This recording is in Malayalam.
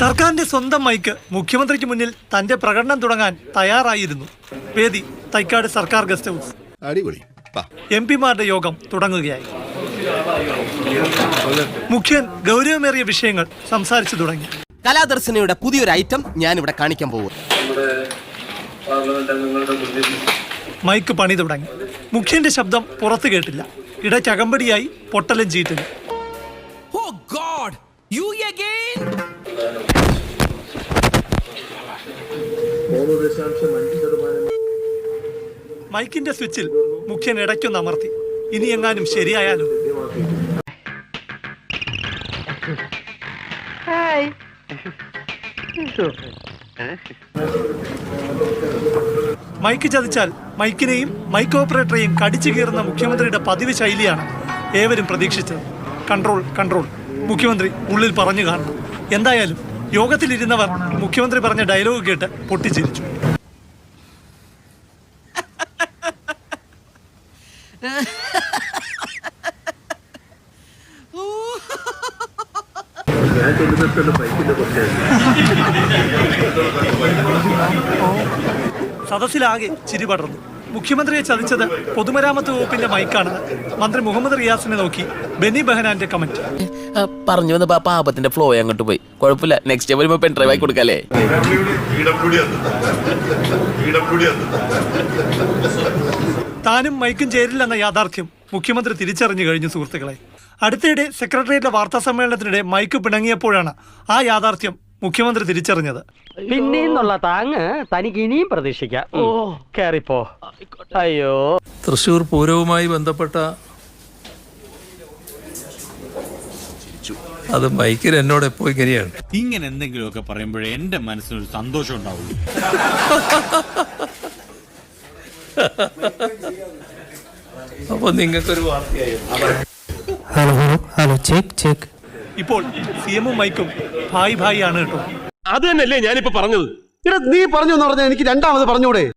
സർക്കാരിന്റെ സ്വന്തം മൈക്ക് മുഖ്യമന്ത്രിക്ക് മുന്നിൽ തന്റെ പ്രകടനം തുടങ്ങാൻ തയ്യാറായിരുന്നു. വേദി തൈക്കാട് സർക്കാർ ഗസ്റ്റ് ഹൗസ്. അടിപൊളി. എം പിമാരുടെ യോഗം തുടങ്ങുകയായി. മുഖ്യൻ ഗൗരവമേറിയ വിഷയങ്ങൾ സംസാരിച്ചു തുടങ്ങി. കലാദർശനയുടെ പുതിയൊരു ഐറ്റം ഞാൻ ഇവിടെ കാണിക്കാൻ പോകും മൈക്ക് പണി തുടങ്ങി. മുഖ്യന്റെ ശബ്ദം പുറത്തു കേട്ടില്ല. ഇടയ്ക്കകമ്പടിയായി പൊട്ടലും ചീറ്റലും. മൈക്കിന്റെ സ്വിച്ചിൽ മുഖ്യൻ ഇടയ്ക്കൊന്ന് അമർത്തി. ഇനി എങ്ങാനും ശരിയായാലോ? മൈക്ക് ചതിച്ചാൽ മൈക്കിനെയും മൈക്ക് ഓപ്പറേറ്ററെയും കടിച്ചു കീറുന്ന മുഖ്യമന്ത്രിയുടെ പതിവ് ശൈലിയാണ് ഏവരും പ്രതീക്ഷിച്ചത്. Control control. മുഖ്യമന്ത്രി ഉള്ളിൽ പറഞ്ഞു കാണണം. എന്തായാലും യോഗത്തിലിരുന്നവർ മുഖ്യമന്ത്രി പറഞ്ഞ ഡയലോഗ് കേട്ട് പൊട്ടിച്ചിരിച്ചു. സദസ്സിലാകെ ചിരി പടർന്നു. മുഖ്യമന്ത്രിയെ ചതിച്ചത് പൊതുമരാമത്ത് വകുപ്പിന്റെ മൈക്കാണെന്ന് മന്ത്രി മുഹമ്മദ് റിയാസിനെ നോക്കി ബെന്നി ബെഹനാന്റെ കമന്റ്. പറഞ്ഞു വന്ന പാപത്തിന്റെ ഫ്ലോ അങ്ങോട്ട് പോയി. കുഴപ്പമില്ല. നെക്സ്റ്റ് ടൈം വരുമ്പോ പെൻ ഡ്രൈവ് ആയി കൊടുക്കാല്ലേ താനും മൈക്കും ചേരില്ലെന്ന യാഥാർത്ഥ്യം മുഖ്യമന്ത്രി തിരിച്ചറിഞ്ഞു കഴിഞ്ഞു സുഹൃത്തുക്കളെ. അടുത്തിടെ സെക്രട്ടേറിയറ്റിലെ വാർത്താ സമ്മേളനത്തിനിടെ മൈക്ക് പിണങ്ങിയപ്പോഴാണ് ആ യാഥാർത്ഥ്യം മുഖ്യമന്ത്രി തിരിച്ചറിഞ്ഞത്. പിന്നെന്നുള്ള താങ് തനിക്ക് ഇനിയും പ്രതീക്ഷിക്കാം. ഓ. കേറിപ്പോ. അയ്യോ. തൃശൂർ പൂരവുമായി ബന്ധപ്പെട്ട അത് മൈക്കിൽ എന്നോട് എപ്പോ ഇങ്ങനെയാണ്. ഇങ്ങനെ എന്തെങ്കിലുമൊക്കെ പറയുമ്പോഴേ എന്റെ മനസ്സിനൊരു സന്തോഷം ഉണ്ടാവുള്ളൂ. അപ്പൊ നിങ്ങൾക്കൊരു വാർത്തയായി. Hello hello hello check check ഇപ്പോൾ സി എമ്മും മൈക്കും ഭായ് ഭായ് ആണ് കേട്ടോ. അത് തന്നെയല്ലേ ഞാനിപ്പോ പറഞ്ഞത്. നീ പറഞ്ഞു എന്ന് പറഞ്ഞാൽ എനിക്ക് രണ്ടാമത് പറഞ്ഞൂടെ?